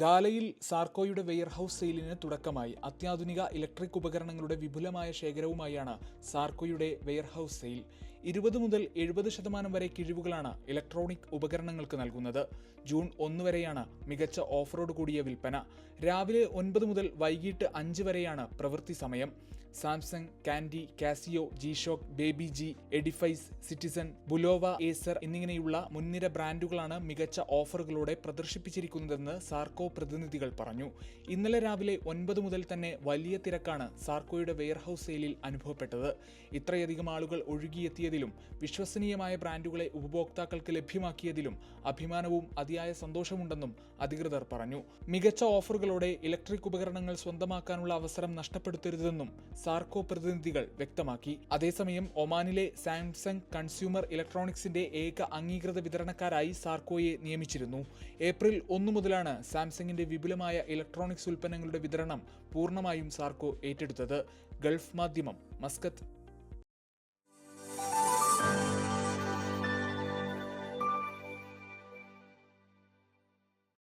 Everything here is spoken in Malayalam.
ഗാലയിൽ സാർക്കോയുടെ വെയർഹൌസ് സെയിലിന് തുടക്കമായി. അത്യാധുനിക ഇലക്ട്രിക് ഉപകരണങ്ങളുടെ വിപുലമായ ശേഖരവുമായാണ് സാർക്കോയുടെ വെയർഹൌസ് സെയിൽ. ഇരുപത് മുതൽ എഴുപത് ശതമാനം വരെ കിഴിവുകളാണ് ഇലക്ട്രോണിക് ഉപകരണങ്ങൾക്ക് നൽകുന്നത്. ജൂൺ ഒന്ന് വരെയാണ് മികച്ച ഓഫറോട് കൂടിയ വിൽപ്പന. രാവിലെ ഒൻപത് മുതൽ വൈകിട്ട് അഞ്ച് വരെയാണ് പ്രവൃത്തി സമയം. Samsung Candy Casio G Shock Baby G Edifice Citizen Bulova Acer എന്നിങ്ങനെയുള്ള മുൻനിര ബ്രാൻഡുകളാണ് മികച്ച ഓഫറുകളോടെ പ്രദർശിപ്പിച്ചിരിക്കുന്നതെന്ന് സാർക്കോ പ്രതിനിധികൾ പറഞ്ഞു. ഇന്നലെ രാവിലെ ഒൻപത് മുതൽ തന്നെ വലിയ തിരക്കാണ് സാർക്കോയുടെ വെയർഹൌസ് സെയിലിൽ അനുഭവപ്പെട്ടത്. ഇത്രയധികം ആളുകൾ ഒഴുകിയെത്തിയതിലും വിശ്വസനീയമായ ബ്രാൻഡുകളെ ഉപഭോക്താക്കൾക്ക് ലഭ്യമാക്കിയതിലും അഭിമാനവും അതിയായ സന്തോഷമുണ്ടെന്നും അധികൃതർ പറഞ്ഞു. മികച്ച ഓഫറുകളോടെ ഇലക്ട്രിക് ഉപകരണങ്ങൾ സ്വന്തമാക്കാനുള്ള അവസരം നഷ്ടപ്പെടുത്തരുതെന്നും സാർക്കോ പ്രതിനിധികൾ വ്യക്തമാക്കി. അതേസമയം ഒമാനിലെ സാംസങ് കൺസ്യൂമർ ഇലക്ട്രോണിക്സിന്റെ ഏക അംഗീകൃത വിതരണക്കാരായി സാർക്കോയെ നിയമിച്ചിരുന്നു. ഏപ്രിൽ ഒന്നു മുതലാണ് സാംസങ്ങിന്റെ വിപുലമായ ഇലക്ട്രോണിക്സ് ഉൽപ്പന്നങ്ങളുടെ വിതരണം പൂർണമായും സാർക്കോ ഏറ്റെടുത്തത്. ഗൾഫ് മാധ്യമം മസ്കത്ത്